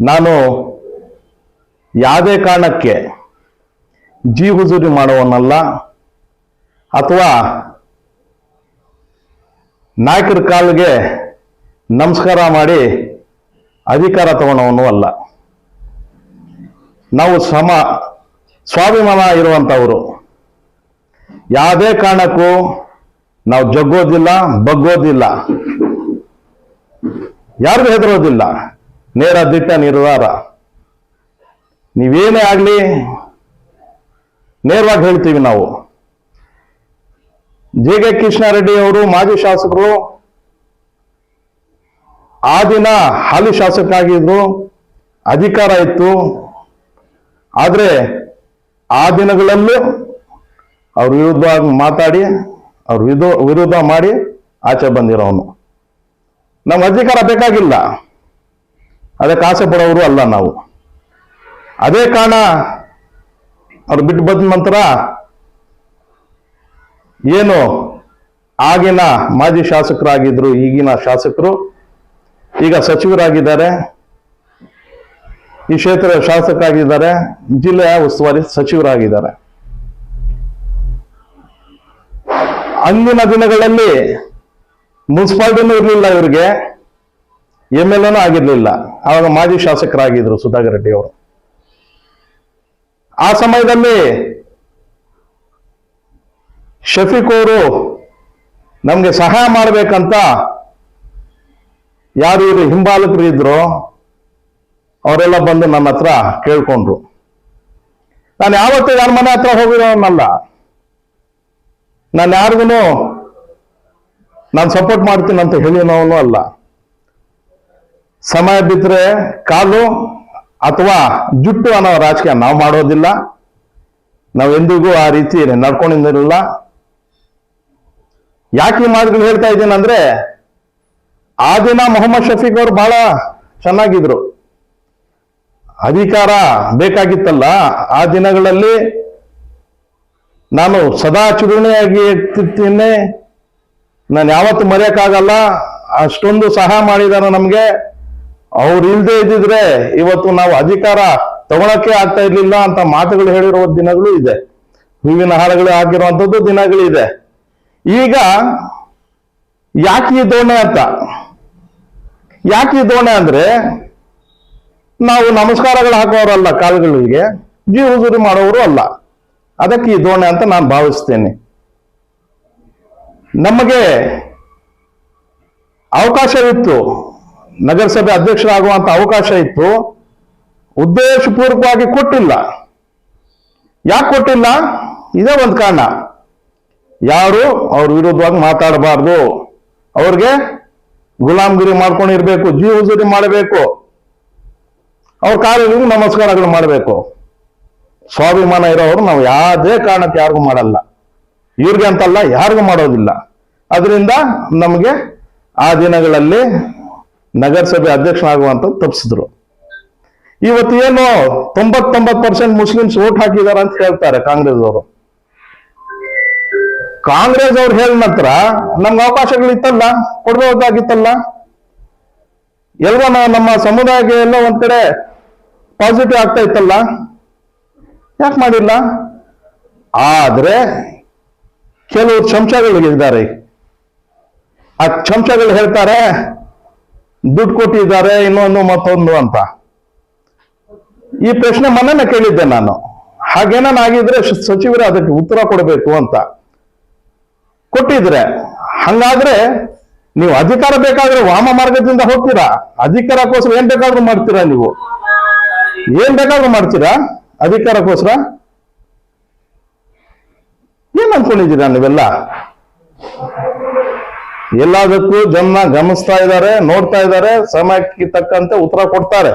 ನಾನು ಯಾವುದೇ ಕಾರಣಕ್ಕೆ ಜೀ ಹುಜೂರಿ ಅಥವಾ ನಾಯಕರ ಕಾಲಿಗೆ ನಮಸ್ಕಾರ ಮಾಡಿ ಅಧಿಕಾರ ತಗೊಳ್ಳೋನು ಅಲ್ಲ. ನಾವು ಸಮ, ಸ್ವಾಭಿಮಾನ ಇರುವಂಥವರು ಯಾವುದೇ ಕಾರಣಕ್ಕೂ ನಾವು ಜಗ್ಗೋದಿಲ್ಲ, ಬಗ್ಗೋದಿಲ್ಲ. ಯಾರಿಗೂ ಹೆದರೋದಿಲ್ಲ. ನೇರ ದಿಟ್ಟ ನಿರ್ಧಾರ ನೀವೇನೇ ಆಗಲಿ ನೇರವಾಗಿ ಹೇಳ್ತೀವಿ ನಾವು. ಜೆ ಕೆ ಕೃಷ್ಣಾರೆಡ್ಡಿ ಅವರು ಮಾಜಿ ಶಾಸಕರು ಆ ದಿನ ಹಾಲಿ ಶಾಸಕರಾಗಿದ್ರು, ಅಧಿಕಾರ ಇತ್ತು. ಆದರೆ ಆ ದಿನಗಳಲ್ಲೂ ಅವ್ರ ವಿರುದ್ಧ ಮಾತಾಡಿ, ಅವ್ರ ವಿರುದ್ಧ ಮಾಡಿ ಆಚೆ ಬಂದಿರೋನು. ನಮ್ಮ ಅಧಿಕಾರ ಬೇಕಾಗಿಲ್ಲ. ಅದಕ್ಕೆ ಆಸೆ ಪಡೋರು ಅಲ್ಲ ನಾವು. ಅದೇ ಕಾರಣ ಅವ್ರು ಬಿಟ್ಟು ಬಂದ ನಂತರ ಏನು ಆಗಿನ ಮಾಜಿ ಶಾಸಕರಾಗಿದ್ರು, ಈಗಿನ ಶಾಸಕರು, ಈಗ ಸಚಿವರಾಗಿದ್ದಾರೆ. ಈ ಕ್ಷೇತ್ರ ಶಾಸಕರಾಗಿದ್ದಾರೆ, ಜಿಲ್ಲೆಯ ಉಸ್ತುವಾರಿ ಸಚಿವರಾಗಿದ್ದಾರೆ. ಅಂದಿನ ದಿನಗಳಲ್ಲಿ ಮುನ್ಸಿಪಾಲ್ಟಿನೂ ಇರಲಿಲ್ಲ ಇವರಿಗೆ. ಎಂ ಎಲ್ ಎನೂ ಆಗಿರ್ಲಿಲ್ಲ. ಆವಾಗ ಮಾಜಿ ಶಾಸಕರಾಗಿದ್ರು ಸುಧಾಕರ್ ರೆಡ್ಡಿ ಅವರು. ಆ ಸಮಯದಲ್ಲಿ ಶಫೀಕ್ ಅವರು ನಮ್ಗೆ ಸಹಾಯ ಮಾಡಬೇಕಂತ ಯಾರು ಇವರು ಹಿಂಬಾಲಕರು ಇದ್ರು ಅವರೆಲ್ಲ ಬಂದು ನನ್ನ ಹತ್ರ ಕೇಳ್ಕೊಂಡ್ರು. ನಾನು ಯಾವತ್ತೂ ಯಾರ ಮನೆ ಹತ್ರ ಹೋಗಿರೋನಲ್ಲ. ನಾನು ಯಾರಿಗೂ ನಾನು ಸಪೋರ್ಟ್ ಮಾಡ್ತೀನಿ ಅಂತ ಹೇಳಿನವನು ಅಲ್ಲ. ಸಮಯ ಬಿದ್ದರೆ ಕಾಲು ಅಥವಾ ಜುಟ್ಟು ಅನ್ನೋ ರಾಜಕೀಯ ನಾವು ಮಾಡೋದಿಲ್ಲ. ನಾವು ಎಂದಿಗೂ ಆ ರೀತಿ ನಡ್ಕೊಂಡಿದ್ದಿರಲಿಲ್ಲ ಯಾಕೆ ಈ ಮಾತುಗಳು ಹೇಳ್ತಾ ಇದ್ದೀನಂದ್ರೆ ಆ ದಿನ ಮೊಹಮ್ಮದ್ ಶಫೀಕ್ ಅವರು ಬಹಳ ಚೆನ್ನಾಗಿದ್ರು. ಅಧಿಕಾರ ಬೇಕಾಗಿತ್ತಲ್ಲ, ಆ ದಿನಗಳಲ್ಲಿ ನಾನು ಸದಾ ಚುರುಣಿಯಾಗಿ ಇರ್ತಿರ್ತೀನಿ ನಾನು ಯಾವತ್ತು ಮರೆಯಕ್ಕಾಗಲ್ಲ. ಅಷ್ಟೊಂದು ಸಹಾಯ ಮಾಡಿದಾರೆ ನಮ್ಗೆ. ಅವ್ರು ಇಲ್ದೇ ಇದ್ದಿದ್ರೆ ಇವತ್ತು ನಾವು ಅಧಿಕಾರ ತಗೊಳಕ್ಕೆ ಆಗ್ತಾ ಇರ್ಲಿಲ್ಲ ಅಂತ ಮಾತುಗಳು ಹೇಳಿರುವ ದಿನಗಳು ಇದೆ. ಹೂವಿನ ಹಾರಗಳು ದಿನಗಳು ಇದೆ. ಈಗ ಯಾಕೆ ಈ ದೋಣೆ ಅಂತ? ಯಾಕೆ ಈ ದೋಣೆ ಅಂದ್ರೆ ನಾವು ನಮಸ್ಕಾರಗಳು ಹಾಕೋರಲ್ಲ ಕಾಲುಗಳಿಗೆ, ಜೀವ ಹುಜೂರಿ ಮಾಡೋರು ಅಲ್ಲ. ಅದಕ್ಕೆ ಈ ದೋಣೆ ಅಂತ ನಾನು ಭಾವಿಸ್ತೇನೆ. ನಮಗೆ ಅವಕಾಶವಿತ್ತು. ನಗರಸಭೆ ಅಧ್ಯಕ್ಷರಾಗುವಂತ ಅವಕಾಶ ಇತ್ತು. ಉದ್ದೇಶಪೂರ್ವಕವಾಗಿ ಕೊಟ್ಟಿಲ್ಲ. ಯಾಕೆ ಕೊಟ್ಟಿಲ್ಲ? ಇದೇ ಒಂದು ಕಾರಣ. ಯಾರು? ಅವ್ರ ವಿರುದ್ಧವಾಗಿ ಮಾತಾಡಬಾರ್ದು. ಅವ್ರಿಗೆ ಗುಲಾಮ್ಗಿರಿ ಮಾಡ್ಕೊಂಡಿರ್ಬೇಕು, ಜೀವ ಹುಜೂರಿ ಮಾಡಬೇಕು. ಅವ್ರ ಕಾರ್ಯಗಳಿಗೂ ನಮಸ್ಕಾರಗಳು ಮಾಡಬೇಕು. ಸ್ವಾಭಿಮಾನ ಇರೋರು ನಾವು ಯಾವುದೇ ಕಾರಣಕ್ಕೆ ಯಾರಿಗೂ ಮಾಡಲ್ಲ. ಇವ್ರಿಗೆ ಅಂತಲ್ಲ, ಯಾರಿಗೂ ಮಾಡೋದಿಲ್ಲ. ಅದರಿಂದ ನಮಗೆ ಆ ದಿನಗಳಲ್ಲಿ ನಗರಸಭೆ ಅಧ್ಯಕ್ಷನಾಗುವಂತ ತಪ್ಪಿಸಿದ್ರು. ಇವತ್ತು ಏನು ತೊಂಬತ್ತೊಂಬತ್ತು ಪರ್ಸೆಂಟ್ ಮುಸ್ಲಿಮ್ಸ್ ಓಟ್ ಹಾಕಿದಾರ ಅಂತ ಹೇಳ್ತಾರೆ ಕಾಂಗ್ರೆಸ್ ಅವರು ಕಾಂಗ್ರೆಸ್ ಅವ್ರು ಹೇಳಿದ ನಂತರ ನಮ್ಗೆ ಅವಕಾಶಗಳಿತ್ತಲ್ಲ ಕೊಡ್ಬೋದಾಗಿತ್ತಲ್ಲ ಎಲ್ಲೋ ನಾವು ನಮ್ಮ ಸಮುದಾಯಕ್ಕೆ ಎಲ್ಲ ಒಂದ್ ಕಡೆ ಪಾಸಿಟಿವ್ ಆಗ್ತಾ ಇತ್ತಲ್ಲ? ಯಾಕೆ ಮಾಡಿಲ್ಲ? ಆದ್ರೆ ಕೆಲವು ಚಮಚಗಳಿದ್ದಾರೆ ಆ ಚಮಚಗಳು ಹೇಳ್ತಾರೆ ದುಡ್ಡು ಕೊಟ್ಟಿದ್ದಾರೆ, ಇನ್ನೊಂದು ಮತ್ತೊಂದು ಅಂತ. ಈ ಪ್ರಶ್ನೆ ಮೊನ್ನೆ ಕೇಳಿದ್ದೆ ನಾನು. ಹಾಗೇನಾಗಿದ್ರೆ ಸಚಿವರು ಅದಕ್ಕೆ ಉತ್ತರ ಕೊಡಬೇಕು ಅಂತ. ಕೊಟ್ಟಿದ್ರೆ, ಹಂಗಾದ್ರೆ ನೀವು ಅಧಿಕಾರ ಬೇಕಾದ್ರೆ ವಾಮ ಮಾರ್ಗದಿಂದ ಹೋಗ್ತೀರಾ? ಅಧಿಕಾರಕ್ಕೋಸ್ಕರ ಏನ್ ಬೇಕಾದ್ರೂ ಮಾಡ್ತೀರಾ ನೀವು? ಏನ್ ಬೇಕಾದ್ರೂ ಮಾಡ್ತೀರಾ ಅಧಿಕಾರಕ್ಕೋಸ್ಕರ? ಏನ್ ಅನ್ಕೊಂಡಿದ್ದೀರಾ ನೀವೆಲ್ಲ? ಎಲ್ಲದಕ್ಕೂ ಜನ ಗಮನಿಸ್ತಾ ಇದ್ದಾರೆ ನೋಡ್ತಾ ಇದ್ದಾರೆ ಸಮಯಕ್ಕೆ ತಕ್ಕಂತೆ ಉತ್ತರ ಕೊಡ್ತಾರೆ.